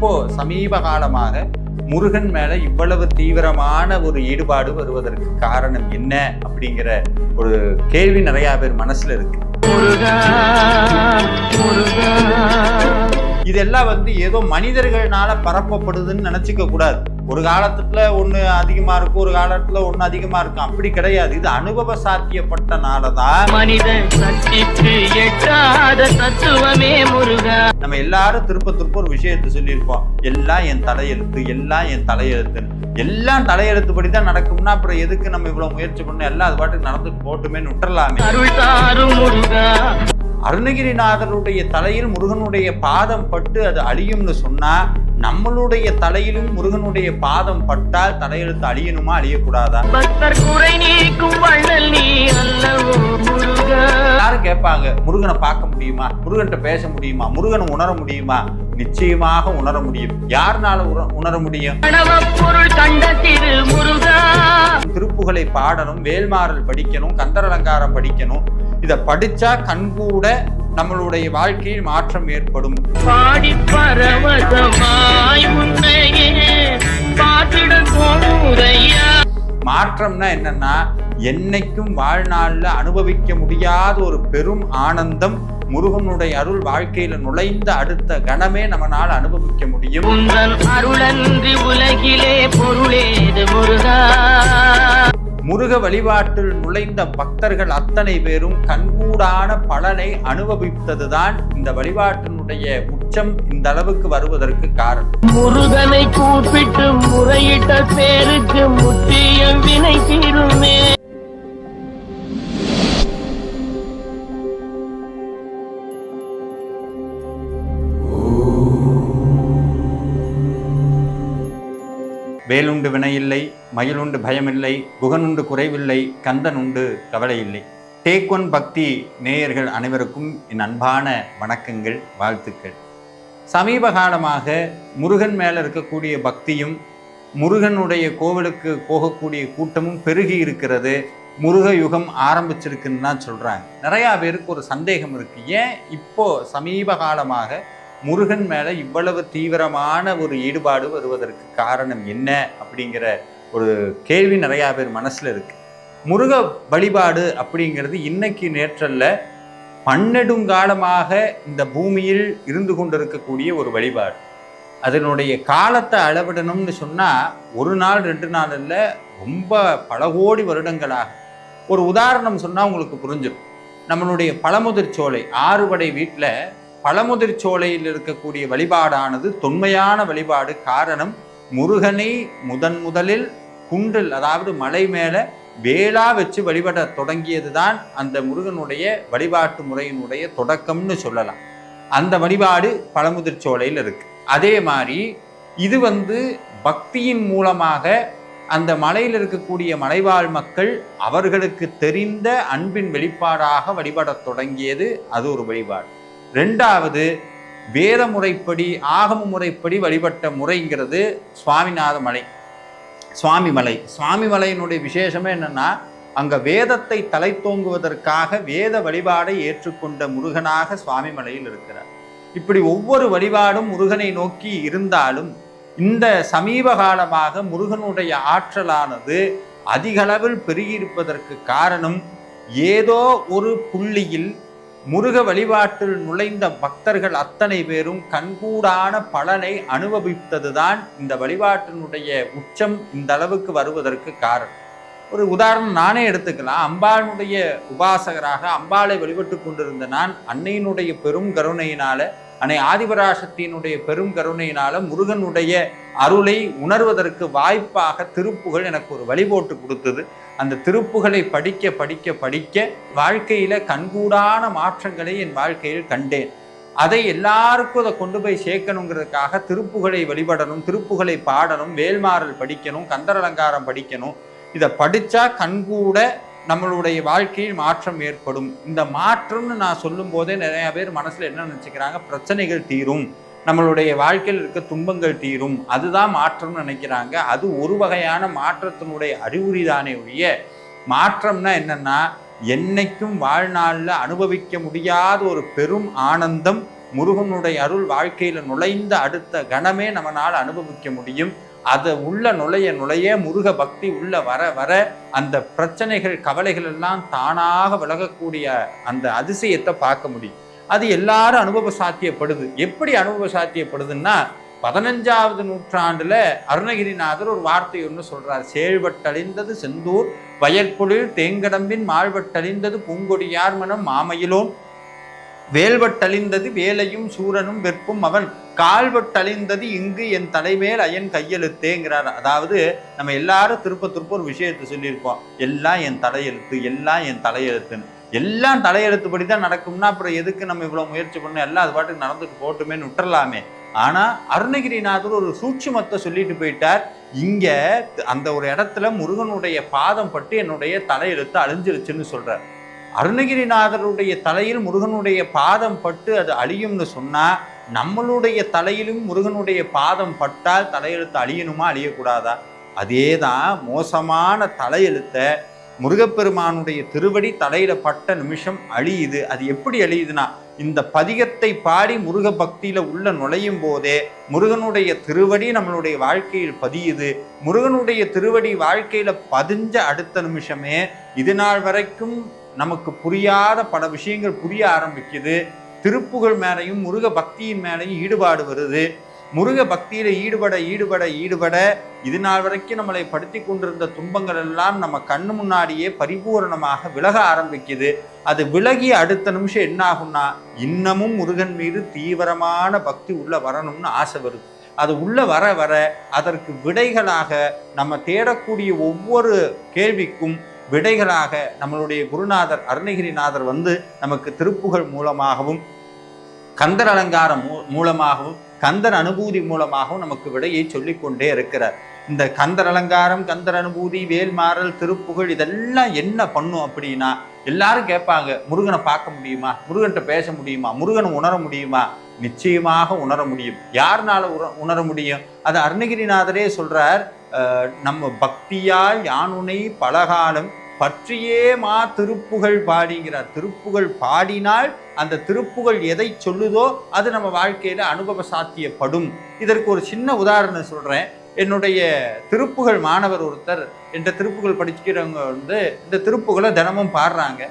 இப்போ சமீப காலமாக முருகன் மேல இவ்வளவு தீவிரமான ஒரு ஈடுபாடு வருவதற்கு காரணம் என்ன அப்படிங்கிற ஒரு கேள்வி நிறைய பேர் மனசுல இருக்கு. முருகா. இதெல்லாம் வந்து ஏதோ மனிதர்கள்னால பரப்பப்படுதுன்னு நினைச்சுக்க கூடாது. ஒரு காலத்துல ஒண்ணு அதிகமா இருக்கும் ஒரு காலத்துல ஒண்ணு அதிகமா இருக்கும். அப்படி கிடையாது. இது அனுபவ சாத்தியப்பட்டனாலதான். மனித சக்திக்கு எட்டாத தத்துவமே முருகா. நம்ம எல்லாரும் திருப்ப திருப்ப ஒரு விஷயத்தை சொல்லியிருப்போம். எல்லாம் என் தலையெழுத்து எல்லாம் என் தலையெழுத்துன்னு. எல்லாம் தலையெழுத்துப்படி தான் நடக்கும்னா அப்புறம் எதுக்கு நம்ம இவ்வளவு முயற்சி பண்ணணும் எல்லாம் அது பாட்டுக்கு நடந்துட்டு போட்டுமேன்னு விட்டுறலாமே. அருணகிரிநாதருடைய தலையில் முருகனுடைய பாதம் பட்டு அது அழியும்னு சொன்னா நம்மளுடைய தலையிலும் முருகனுடைய பாதம் பட்டால் தலையெழுத்து அழியணுமா அழியக்கூடாதா? எல்லாரும் கேட்பாங்க முருகனை பார்க்க முடியுமா? முருகன்கிட்ட பேச முடியுமா? முருகனை உணர முடியுமா? நிச்சயமாக உணர முடியும். யாருனால உண- உணர முடியும்? திருப்புகளை பாடணும் வேல்மாறல் படிக்கணும் கந்தரலங்காரம் படிக்கணும். இதை படிச்சா கண்கூட நம்மளுடைய வாழ்க்கையில் மாற்றம் ஏற்படும். பாடி பரவசமாய் மாற்றம்னா என்னன்னா என்னைக்கும் வாழ்நாள்ல அனுபவிக்க முடியாத ஒரு பெரும் ஆனந்தம் முருகனுடைய அருள் வாழ்க்கையில நுழைந்த அடுத்த கணமே நம்மளால் அனுபவிக்க முடியும். அருளன்றி உலகிலே பொருளேது முருகா. முருக வழிபாட்டில் நுழைந்த பக்தர்கள் அத்தனை பேரும் கண்கூடான பலனை அனுபவித்ததுதான் இந்த வழிபாட்டினுடைய உச்சம் இந்த அளவுக்கு வருவதற்கு காரணம். முருகனை கூப்பிட்டு முறையிட்ட பேருக்கு முற்றிய வினை தீருமே. வேலுண்டு வினையில்லை மயிலுண்டு பயமில்லை குகனுண்டு குறைவில்லை கந்தன் உண்டு கவலை இல்லை டேக் ஒன் பக்தி நேயர்கள் அனைவருக்கும் என் அன்பான வணக்கங்கள் வாழ்த்துக்கள். சமீப காலமாக முருகன் மேலே இருக்கக்கூடிய பக்தியும் முருகனுடைய கோவிலுக்கு போகக்கூடிய கூட்டமும் பெருகி இருக்கிறது. முருக யுகம் ஆரம்பிச்சிருக்குன்னு தான் சொல்கிறாங்க நிறையா பேருக்கு ஒரு சந்தேகம் இருக்குது ஏன் இப்போது சமீப காலமாக முருகன் மேலே இவ்வளவு தீவிரமான ஒரு ஈடுபாடு வருவதற்கு காரணம் என்ன அப்படிங்கிற ஒரு கேள்வி நிறையா பேர் மனசில் இருக்குது முருக வழிபாடு அப்படிங்கிறது இன்னைக்கு நேற்றல்ல பன்னெடுங்காலமாக இந்த பூமியில் இருந்து கொண்டிருக்கக்கூடிய ஒரு வழிபாடு. அதனுடைய காலத்தை அளவிடணும்னு சொன்னால் ஒரு நாள் ரெண்டு நாள் இல்லை ரொம்ப பல கோடி வருடங்களாக. ஒரு உதாரணம் சொன்னால் உங்களுக்கு புரிஞ்சிடும் நம்மளுடைய பழமுதிர் சோலை ஆறுபடை வீட்டில் பழமுதிர் சோலையில் இருக்கக்கூடிய வழிபாடானது தொன்மையான வழிபாடு. காரணம் முருகனை முதன் முதலில் குன்றில் அதாவது மலை மேலே வேளா வச்சு வழிபட தொடங்கியது தான் அந்த முருகனுடைய வழிபாட்டு முறையினுடைய தொடக்கம்னு சொல்லலாம். அந்த வழிபாடு பழமுதிர் சோலையில் இருக்கு. அதே மாதிரி இது வந்து பக்தியின் மூலமாக அந்த மலையில் இருக்கக்கூடிய மலைவாழ் மக்கள் அவர்களுக்கு தெரிந்த அன்பின் வெளிப்பாடாக வழிபடத் தொடங்கியது அது ஒரு வழிபாடு. ரெண்டாவது வேத முறைப்படி ஆகம முறைப்படி வழிபட்ட முறைங்கிறது சுவாமிநாத மலை. சுவாமி மலை. சுவாமி மலையினுடைய விசேஷமே என்னென்னா அங்கே வேதத்தை தலை தோங்குவதற்காக வேத வழிபாடை ஏற்றுக்கொண்ட முருகனாக சுவாமி மலையில் இருக்கிறார். இப்படி ஒவ்வொரு வழிபாடும் முருகனை நோக்கி இருந்தாலும் இந்த சமீப காலமாக முருகனுடைய ஆற்றலானது அதிகளவில் பெருகியிருப்பதற்கு காரணம் ஏதோ ஒரு புள்ளியில் முருக வழிபாட்டில் நுழைந்த பக்தர்கள் அத்தனை பேரும் கண்கூடான பலனை அனுபவித்ததுதான் இந்த வழிபாட்டினுடைய உச்சம் இந்த அளவுக்கு வருவதற்கு காரணம். ஒரு உதாரணம் நானே எடுத்துக்கலாம். அம்பாளுடைய உபாசகராக அம்பாளை வழிபட்டு கொண்டிருந்த நான் அன்னையினுடைய பெரும் கருணையினால அன்னை ஆதிபராசக்தியினுடைய பெரும் கருணையினால முருகனுடைய அருளை உணர்வதற்கு வாய்ப்பாக திருப்புகள் எனக்கு ஒரு வழிபோட்டு கொடுத்தது. அந்த திருப்புகளை படிக்க படிக்க படிக்க வாழ்க்கையில் கண்கூடான மாற்றங்களை என் வாழ்க்கையில் கண்டேன். அதை எல்லாருக்கும் அதை கொண்டு போய் சேர்க்கணுங்கிறதுக்காக திருப்புகளை வழிபடணும் திருப்புகளை பாடணும் வேல்மாறல் படிக்கணும் கந்தரலங்காரம் படிக்கணும். இதை படித்தா கண்கூட நம்மளுடைய வாழ்க்கையில் மாற்றம் ஏற்படும். இந்த மாற்றம்னு நான் சொல்லும் போதே நிறைய பேர் மனசுல என்ன நினைச்சுக்கிறாங்க? பிரச்சனைகள் தீரும். நம்மளுடைய வாழ்க்கையில் இருக்க துன்பங்கள் தீரும். அதுதான் மாற்றம்னு நினைக்கிறாங்க. அது ஒரு வகையான மாற்றத்தினுடைய அறிகுறி தானே ஒழிய மாற்றம்னா என்னன்னா என்னைக்கும் வாழ்நாளில் அனுபவிக்க முடியாத ஒரு பெரும் ஆனந்தம் முருகனுடைய அருள் வாழ்க்கையில் நுழைந்த அடுத்த கணமே நம்மளால் அனுபவிக்க முடியும். அதை உள்ள நுழைய நுழைய முருக பக்தி உள்ள வர வர அந்த பிரச்சனைகள் கவலைகள் எல்லாம் தானாக விலகக்கூடிய அந்த அதிசயத்தை பார்க்க முடியும். அது எல்லாரும் அனுபவ சாத்தியப்படுது எப்படி அனுபவ சாத்தியப்படுதுன்னா பதினஞ்சாவது நூற்றாண்டுல அருணகிரிநாதர் ஒரு வார்த்தை ஒன்று சொல்றார். சேழ்வட்டழிந்தது செந்தூர் வயற்பொழில் தேங்கடம்பின் மாழ்வட்டழிந்தது பூங்கொடியார் மனம் மாமையிலோன். வேல்வட்டழிந்தது வேலையும் சூரனும் வெற்பும் அவன். கால்வட்டழிந்தது இங்கு என் தலைமேல் அயன் கையெழுத்தேங்கிறார். அதாவது நம்ம எல்லாரும் திருப்ப திருப்ப ஒரு விஷயத்தை சொல்லியிருப்போம். எல்லாம் என் தலையெழுத்து எல்லாம் என் தலையெழுத்துன்னு. எல்லாம் தலையெழுத்துப்படி தான் நடக்கும்னா அப்புறம் எதுக்கு நம்ம இவ்வளோ முயற்சி பண்ணோம் எல்லாம் அது பாட்டுக்கு நடந்துட்டு போட்டுமேன்னு விட்டுறலாமே ஆனால் அருணகிரிநாதர் ஒரு சூட்சுமத்தை சொல்லிட்டு போயிட்டார். இங்கே அந்த ஒரு இடத்துல முருகனுடைய பாதம் பட்டு என்னுடைய தலையெழுத்து அழிஞ்சிருச்சுன்னு சொல்கிறார் அருணகிரிநாதருடைய தலையில் முருகனுடைய பாதம் பட்டு அது அழியும்னு சொன்னால் நம்மளுடைய தலையிலும் முருகனுடைய பாதம் பட்டால் தலையெழுத்து அழியணுமா அழியக்கூடாதா? அதே தான் மோசமான தலையெழுத்தை முருகப்பெருமானுடைய திருவடி தலையில பட்ட நிமிஷம் அழியுது. அது எப்படி அழியுதுன்னா இந்த பதிகத்தை பாடி முருக பக்தியில உள்ள நுழையும் போதே முருகனுடைய திருவடி நம்மளுடைய வாழ்க்கையில் பதியுது. முருகனுடைய திருவடி வாழ்க்கையில பதிஞ்ச அடுத்த நிமிஷமே இது நாள் வரைக்கும் நமக்கு புரியாத பல விஷயங்கள் புரிய ஆரம்பிக்குது. திருப்புகழ் மேலையும் முருக பக்தியின் மேலையும் ஈடுபாடு வருது. முருக பக்தியில ஈடுபட ஈடுபட ஈடுபட இது நாள் வரைக்கும் நம்மளை படுத்தி கொண்டிருந்த துன்பங்கள் எல்லாம் நம்ம கண்ணு முன்னாடியே பரிபூரணமாக விலக ஆரம்பிக்குது. அது விலகி அடுத்த நிமிஷம் என்ன ஆகும்னா இன்னமும் முருகன் மீது தீவிரமான பக்தி உள்ள வரணும்னு ஆசை வருது. அது உள்ள வர வர அதற்கு விடைகளாக நம்ம தேடக்கூடிய ஒவ்வொரு கேள்விக்கும் விடைகளாக நம்மளுடைய குருநாதர் அருணகிரிநாதர் வந்து நமக்கு திருப்புகள் மூலமாகவும் கந்தர் அலங்காரம் மூ- மூலமாகவும் கந்தர் அனுபூதி மூலமாகவும் நமக்கு விடையை சொல்லிக்கொண்டே இருக்கிறார். இந்த கந்தர் அலங்காரம் கந்தர் அனுபூதி வேல்மாறல் திருப்புகழ் இதெல்லாம் என்ன பண்ணும் அப்படின்னா எல்லாரும் கேட்பாங்க முருகனை பார்க்க முடியுமா? முருகன்கிட்ட பேச முடியுமா? முருகனை உணர முடியுமா? நிச்சயமாக உணர முடியும். யாருனால உண- உணர முடியும்? அது அருணகிரிநாதரே சொல்றார் நம்ம பக்தியால் யானுனை பலகாலம் பற்றியே மா திருப்புகழ் பாடிங்கிறார். திருப்புகழ் பாடினால் அந்த திருப்புகழ் எதை சொல்லுதோ அது நம்ம வாழ்க்கையில் அனுபவ சாத்தியப்படும் இதற்கு ஒரு சின்ன உதாரணம் சொல்கிறேன் என்னுடைய திருப்புகழ் மாணவர் ஒருத்தர் என்ற திருப்புகழ் படிக்கிறவங்க வந்து இந்த திருப்புகளை தினமும் பாடுறாங்க.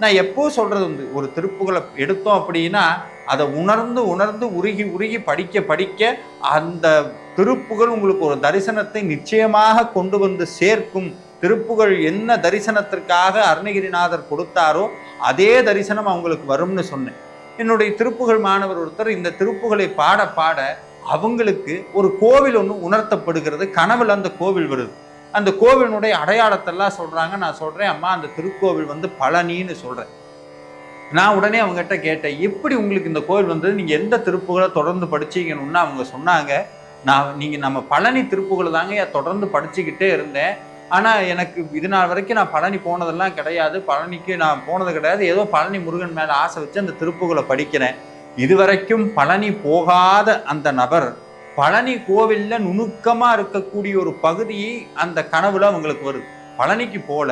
நான் எப்போ சொல்கிறது வந்து ஒரு திருப்புகளை எடுத்தோம் அப்படின்னா அதை உணர்ந்து உணர்ந்து உருகி உருகி படிக்க படிக்க அந்த திருப்புகள் உங்களுக்கு ஒரு தரிசனத்தை நிச்சயமாக கொண்டு வந்து சேர்க்கும் திருப்புகழ் என்ன தரிசனத்திற்காக அருணகிரிநாதர் கொடுத்தாரோ அதே தரிசனம் அவங்களுக்கு வரும்னு சொன்னேன். என்னுடைய திருப்புகழ் மாணவர் ஒருத்தர் இந்த திருப்புகளை பாட பாட அவங்களுக்கு ஒரு கோவில் ஒன்று உணர்த்தப்படுகிறது. கனவில் அந்த கோவில் வருது. அந்த கோவிலினுடைய அடையாளத்தெல்லாம் சொல்கிறாங்க நான் சொல்கிறேன் அம்மா அந்த திருக்கோவில் வந்து பழனின்னு சொல்கிறேன் நான் உடனே அவங்ககிட்ட கேட்டேன் எப்படி உங்களுக்கு இந்த கோவில் வந்தது? நீங்கள் எந்த திருப்புகளை தொடர்ந்து படிச்சீங்கன்னு? அவங்க சொன்னாங்க நான் நீங்கள் நம்ம பழனி திருப்புகளை தாங்க தொடர்ந்து படிச்சுக்கிட்டே இருந்தேன். ஆனால் எனக்கு இது நாள் வரைக்கும் நான் பழனி போனதெல்லாம் கிடையாது. பழனிக்கு நான் போனது கிடையாது. ஏதோ பழனி முருகன் மேலே ஆசை வச்சு அந்த திருப்புகளை படிக்கிறேன். இதுவரைக்கும் பழனி போகாத அந்த நபர் பழனி கோவில்ல நுணுக்கமாக இருக்கக்கூடிய ஒரு பகுதியை அந்த கனவுல அவங்களுக்கு வருது. பழனிக்கு போல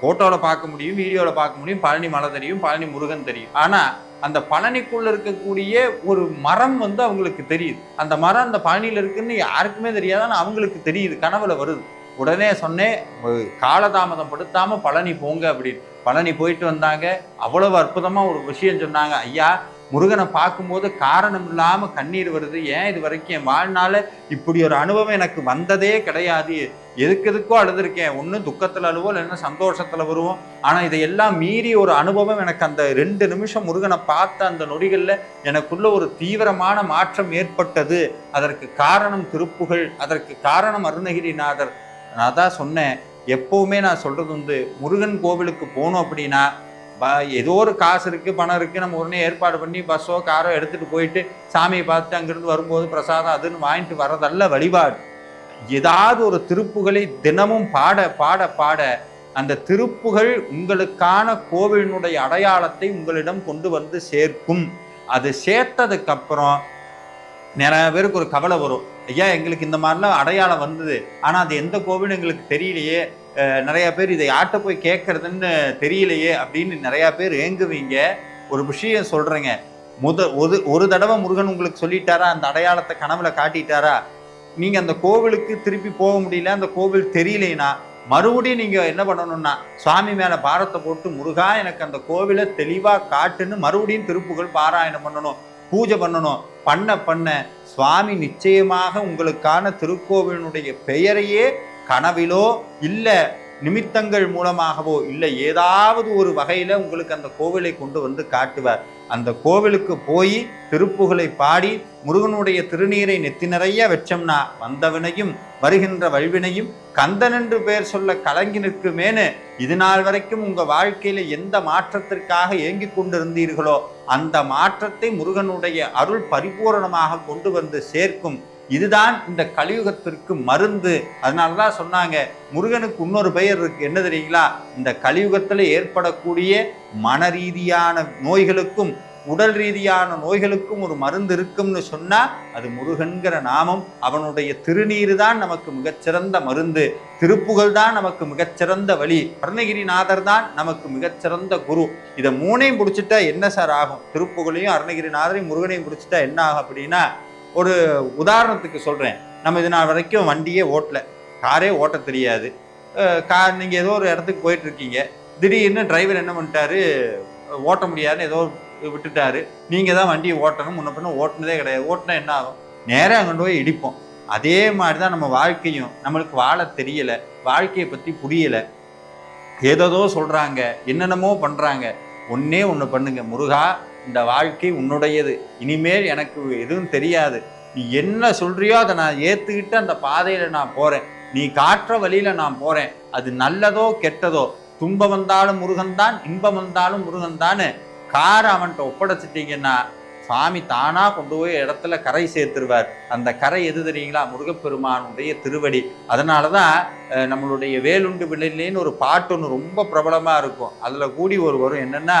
ஃபோட்டோவில் பார்க்க முடியும் வீடியோவில் பார்க்க முடியும். பழனி மலை தெரியும் பழனி முருகன் தெரியும். ஆனால் அந்த பழனிக்குள்ள இருக்கக்கூடிய ஒரு மரம் வந்து அவங்களுக்கு தெரியுது. அந்த மரம் அந்த பழனியில் இருக்குன்னு யாருக்குமே தெரியாது ஆனால் அவங்களுக்கு தெரியுது. கனவுல வருது. உடனே சொன்னேன் காலதாமதம் படுத்தாம பழனி போங்க அப்படின்னு. பழனி போயிட்டு வந்தாங்க. அவ்வளவு அற்புதமா ஒரு விஷயம் சொன்னாங்க. ஐயா முருகனை பார்க்கும்போது காரணம் இல்லாம கண்ணீர் வருது. ஏன் இது வரைக்கும் என் வாழ்நாள இப்படி ஒரு அனுபவம் எனக்கு வந்ததே கிடையாது. எதுக்கு எதுக்கோ அழுதுருக்கேன். ஒன்று துக்கத்தில் அழுவோம் இல்லைன்னா சந்தோஷத்தில் வருவோம். ஆனால் இதையெல்லாம் மீறி ஒரு அனுபவம் எனக்கு அந்த ரெண்டு நிமிஷம் முருகனை பார்த்த அந்த நொடிகளில் எனக்குள்ள ஒரு தீவிரமான மாற்றம் ஏற்பட்டது. அதற்கு காரணம் திருப்புகழ் அதற்கு காரணம் அருணகிரிநாதர் நான் தான் சொன்னேன் எப்போவுமே நான் சொல்கிறது வந்து முருகன் கோவிலுக்கு போகணும் அப்படின்னா ப- ஏதோ ஒரு காசு இருக்குது பணம் இருக்குது நம்ம உடனே ஏற்பாடு பண்ணி பஸ்ஸோ காரோ எடுத்துகிட்டு போயிட்டு சாமியை பார்த்துட்டு அங்கேருந்து வரும்போது பிரசாதம் அதுன்னு வாங்கிட்டு வர்றதல்ல வழிபாடு. ஏதாவது ஒரு திருப்புகளை தினமும் பாட பாட பாட அந்த திருப்புகள் உங்களுக்கான கோவிலினுடைய அடையாளத்தை உங்களிடம் கொண்டு வந்து சேர்க்கும். அது சேர்த்ததுக்கப்புறம் நிறைய பேருக்கு ஒரு கவலை வரும். ஐயா எங்களுக்கு இந்த மாதிரிலாம் அடையாளம் வந்தது. ஆனால் அது எந்த கோவில் எங்களுக்கு தெரியலையே. நிறையா நிறைய பேர் இதை யார்கிட்ட போய் கேட்கறதுன்னு தெரியலையே அப்படின்னு நிறையா பேர் ஏங்குவீங்க. ஒரு விஷயம் சொல்கிறேங்க முத ஒரு ஒரு தடவை முருகன் உங்களுக்கு சொல்லிட்டாரா? அந்த அடையாளத்தை கனவுல காட்டிட்டாரா? நீங்கள் அந்த கோவிலுக்கு திருப்பி போக முடியல அந்த கோவில் தெரியலைனா மறுபடியும் நீங்கள் என்ன பண்ணணும்னா சுவாமி மேலே பாரத்தை போட்டு முருகா எனக்கு அந்த கோவிலை தெளிவாக காட்டுன்னு மறுபடியும் திருப்புகள் பாராயணம் பண்ணணும். பூஜை பண்ணணும். பண்ண பண்ண. சுவாமி நிச்சயமாக உங்களுக்கான திருக்கோவிலினுடைய பெயரையே கனவிலோ இல்லை நிமித்தங்கள் மூலமாகவோ இல்லை ஏதாவது ஒரு வகையில் உங்களுக்கு அந்த கோவிலை கொண்டு வந்து காட்டுவார். அந்த கோவிலுக்கு போய் திருப்புகளை பாடி முருகனுடைய திருநீரை நெத்தி நிறைய வச்சோம்னா வந்தவனையும் வருகின்ற வல்வினையும் கந்தனென்று பெயர் சொல்ல கலங்கி நிற்குமேனு இது நாள் வரைக்கும் உங்க வாழ்க்கையில எந்த மாற்றத்திற்காக ஏங்கிக் கொண்டிருந்தீர்களோ அந்த மாற்றத்தை முருகனுடைய அருள் பரிபூரணமாக கொண்டு வந்து சேர்க்கும். இதுதான் இந்த கலியுகத்திற்கு மருந்து. அதனால தான் சொன்னாங்க முருகனுக்கு இன்னொரு பெயர் இருக்கு. என்ன தெரியுங்களா? இந்த கலியுகத்தில் ஏற்படக்கூடிய மன ரீதியான நோய்களுக்கும் உடல் ரீதியான நோய்களுக்கும் ஒரு மருந்து இருக்கும்னு சொன்னால் அது முருகன்கிற நாமம். அவனுடைய திருநீர் தான் நமக்கு மிகச்சிறந்த மருந்து. திருப்புகழ் தான் நமக்கு மிகச்சிறந்த வழி. அருணகிரிநாதர் தான் நமக்கு மிகச்சிறந்த குரு. இதை மூணையும் பிடிச்சிட்டா என்ன சார் ஆகும்? திருப்புகழையும் அருணகிரிநாதரையும் முருகனையும் பிடிச்சிட்டா என்ன ஆகும் அப்படின்னா ஒரு உதாரணத்துக்கு சொல்கிறேன் நம்ம இது நாள் வரைக்கும் வண்டியே ஓட்டல. காரே ஓட்ட தெரியாது. கார் நீங்கள் ஏதோ ஒரு இடத்துக்கு போயிட்டுருக்கீங்க திடீர்னு டிரைவர் என்ன பண்ணிட்டாரு? ஓட்ட முடியாதுன்னு ஏதோ விட்டுட்டாரு. நீங்கள் தான் வண்டியை ஓட்டணும். முன்ன பின்ன ஓட்டினதே கிடையாது. ஓட்டினா என்ன ஆகும்? நேராக அங்கே போய் இடிப்போம். அதே மாதிரி தான் நம்ம வாழ்க்கையும் நம்மளுக்கு வாழ தெரியல. வாழ்க்கையை பற்றி புரியல. ஏதோதோ சொல்கிறாங்க என்னென்னமோ பண்ணுறாங்க ஒன்னே ஒன்று பண்ணுங்க. முருகா இந்த வாழ்க்கை உன்னுடையது. இனிமேல் எனக்கு எதுவும் தெரியாது. நீ என்ன சொல்றியோ அதை நான் ஏற்றுக்கிட்டு அந்த பாதையில் நான் போகிறேன் நீ காட்டுற வழியில் நான் போகிறேன் அது நல்லதோ கெட்டதோ? துன்பம் வந்தாலும் முருகன் தான் இன்பம் வந்தாலும் முருகன் தானே காரை அவன்கிட்ட ஒப்படைச்சிட்டீங்கன்னா சாமி தானாக கொண்டு போய் இடத்துல கரை சேர்த்துருவார். அந்த கரை எது தெரியுங்களா? முருகப்பெருமானுடைய திருவடி. அதனால தான் நம்மளுடைய வேலுண்டு விளையிலேன்னு ஒரு பாட்டு ஒன்று ரொம்ப பிரபலமாக இருக்கும். அதில் கூடி ஒரு வரும் என்னென்னா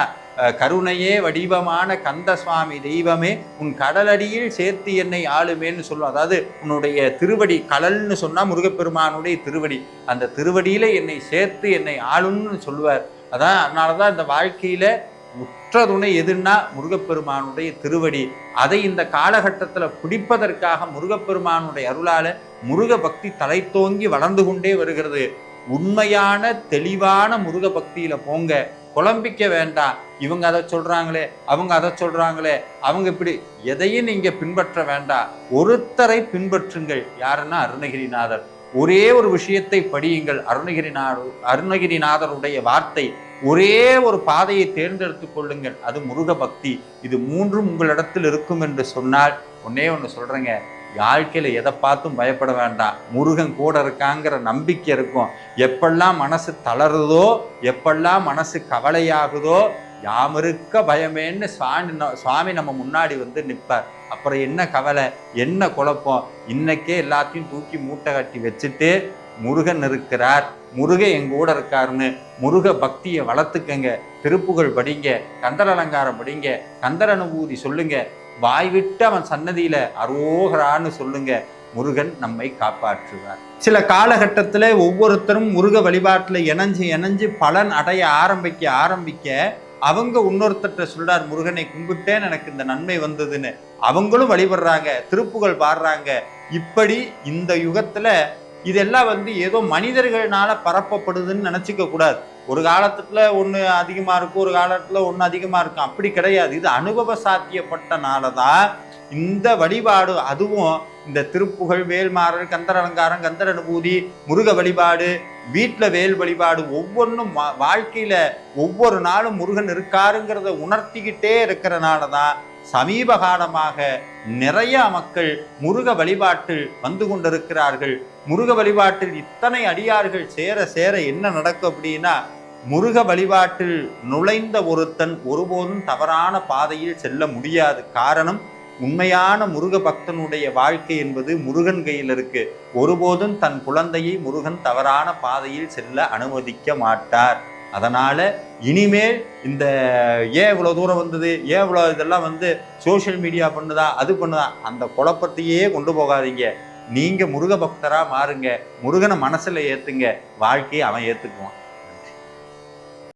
கருணையே வடிவமான கந்த சுவாமி தெய்வமே உன் கடலடியில் சேர்த்து என்னை ஆளுமேன்னு சொல்லும். அதாவது உன்னுடைய திருவடி கடல்னு சொன்னால் முருகப்பெருமானுடைய திருவடி. அந்த திருவடியில் என்னை சேர்த்து என்னை ஆளுன்னு சொல்லுவார். அதான் அதனால தான் இந்த வாழ்க்கையில் உற்ற துணை எதுன்னா முருகப்பெருமானுடைய திருவடி. அதை இந்த காலகட்டத்தில் பிடிப்பதற்காக முருகப்பெருமானுடைய அருளால முருக பக்தி தலைத்தோங்கி வளர்ந்து கொண்டே வருகிறது. உண்மையான தெளிவான முருக பக்தியில போங்க. குழம்பிக்க வேண்டாம். இவங்க அதை சொல்றாங்களே அவங்க அதை சொல்றாங்களே அவங்க இப்படி எதையும் நீங்க பின்பற்ற வேண்டாம். ஒருத்தரை பின்பற்றுங்கள். யாருன்னா அருணகிரிநாதர். ஒரே ஒரு விஷயத்தை படியுங்கள். அருணகிரிநாதர் அருணகிரிநாதருடைய வார்த்தை ஒரே ஒரு பாதையை தேர்ந்தெடுத்துக் கொள்ளுங்கள். அது முருக பக்தி. இது மூன்றும் உங்களிடத்தில் இருக்கும் என்று சொன்னால் ஒன்னே ஒன்று சொல்கிறேங்க வாழ்க்கையில் எதை பார்த்தும் பயப்பட வேண்டாம். முருகன் கூட இருக்காங்கிற நம்பிக்கை இருக்கும். எப்பெல்லாம் மனசு தளருதோ எப்பெல்லாம் மனசு கவலையாகுதோ யாமிருக்க பயமேன்னு சுவாமி சுவாமி நம்ம முன்னாடி வந்து நிற்பார் அப்புறம் என்ன கவலை என்ன குழப்பம்? இன்னைக்கே எல்லாத்தையும் தூக்கி மூட்டை கட்டி வச்சுட்டு முருகன் இருக்கிறார் முருக எங்க கூட இருக்காருன்னு முருக பக்தியை வளர்த்துக்கங்க திருப்புகழ் படிங்க கந்தர் அலங்காரம் படிங்க கந்தர் அனுபூதி சொல்லுங்க வாய் விட்டு அவன் சன்னதியில அரோகரான்னு சொல்லுங்க முருகன் நம்மை காப்பாற்றுவார். சில காலகட்டத்தில் ஒவ்வொருத்தரும் முருக வழிபாட்டில் இணைஞ்சு இணைஞ்சு பலன் அடைய ஆரம்பிக்க ஆரம்பிக்க அவங்க இன்னொருத்தர்கிட்ட சொல்றார் முருகனை கும்பிட்டேன் எனக்கு இந்த நன்மை வந்ததுன்னு. அவங்களும் வழிபடுறாங்க திருப்புகள் பாடுறாங்க. இப்படி இந்த யுகத்துல இதெல்லாம் வந்து ஏதோ மனிதர்களால பரப்பப்படுதுன்னு நினைச்சுக்க கூடாது. ஒரு காலத்துல ஒண்ணு அதிகமா இருக்கும் ஒரு காலத்துல ஒண்ணு அதிகமா இருக்கும். அப்படி கிடையாது. இது அனுபவ சாத்தியப்பட்டனால தான் இந்த வழிபாடு அதுவும் இந்த திருப்புகழ் வேல்மாறல் கந்தர் அலங்காரம் கந்தர் அனுபூதி முருக வழிபாடு வீட்டில் வேல் வழிபாடு ஒவ்வொன்றும் வாழ்க்கையில் வாழ்க்கையில ஒவ்வொரு நாளும் முருகன் இருக்காருங்கிறத உணர்த்திக்கிட்டே இருக்கிறனால தான் சமீப காலமாக நிறைய மக்கள் முருக வழிபாட்டில் வந்து கொண்டிருக்கிறார்கள். முருக வழிபாட்டில் இத்தனை அடியார்கள் சேர சேர என்ன நடக்கும் அப்படின்னா முருக வழிபாட்டில் நுழைந்த ஒருத்தன் ஒருபோதும் தவறான பாதையில் செல்ல முடியாது. காரணம் உண்மையான முருக பக்தனுடைய வாழ்க்கை என்பது முருகன் கையில் இருக்கு. ஒருபோதும் தன் குழந்தையை முருகன் தவறான பாதையில் செல்ல அனுமதிக்க மாட்டார். அதனால இனிமேல் இந்த ஏன் இவ்வளோ தூரம் வந்தது? ஏன் இவ்வளோ இதெல்லாம் வந்து சோஷியல் மீடியா பண்ணுதா? அது பண்ணுதா? அந்த குழப்பத்தையே கொண்டு போகாதீங்க. நீங்கள் முருக பக்தராக மாறுங்க. முருகனை மனசில் ஏற்றுங்க வாழ்க்கையை அவன் ஏற்றுக்குவான்